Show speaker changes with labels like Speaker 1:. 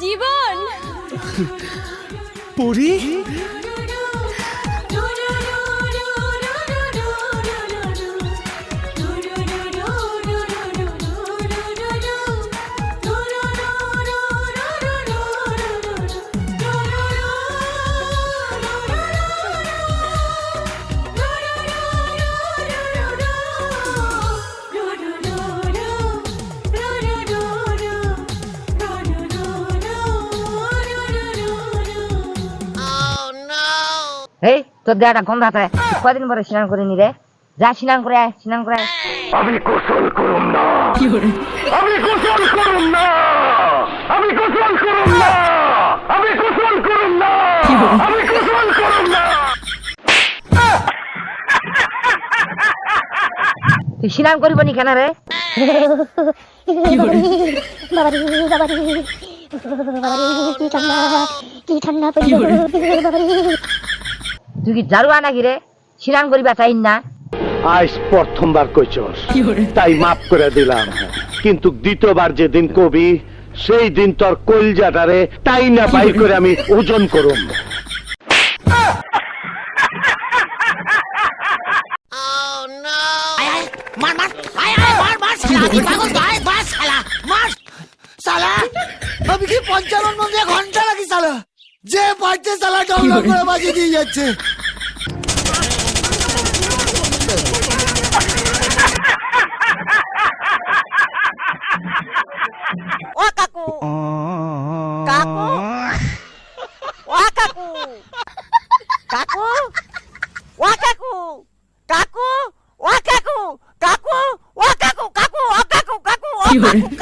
Speaker 1: জীবন।
Speaker 2: পরি?
Speaker 3: এই তোর দেয়াটা গন্ধ হাতে কয়দিন পরে স্নান করে নি রে? যা স্নান করে আয় স্নান করে আয়।
Speaker 4: আমি গোসল করুম না। আমি গোসল করুম না। আমি গোসল করুম না। আমি গোসল করুম না। আমি গোসল করুম না।
Speaker 3: তুই স্নান করিব নি কেন রে?
Speaker 5: বাবারে বাবারে বাবারে কি ঠান্ডা কি ঠান্ডা বাবারে।
Speaker 3: তুই কি জারুয়া নাকি রে? স্নান করিবা চাই না।
Speaker 4: আজ প্রথমবার কইছস। তাই মাফ করে দিলাম। কিন্তু দ্বিতীয়বার যেদিন কবি সেই দিন তোর কলজাটারে তাই না বাই করে আমি ওজন করুম।
Speaker 6: মার মার আয় আয় মার মার শালা আমি কি পঞ্চান্ন দিয়ে ঘণ্টা লাগি শালা? যে পারছে শালা ডাউনলোড করে বাজিয়ে দিয়ে যাচ্ছে।
Speaker 7: ও কাকু। কাকু? ও কাকু। কাকু? ও কাকু। কাকু? ও কাকু। কাকু? ও কাকু কাকু ও কাকু কাকু ও কাকু।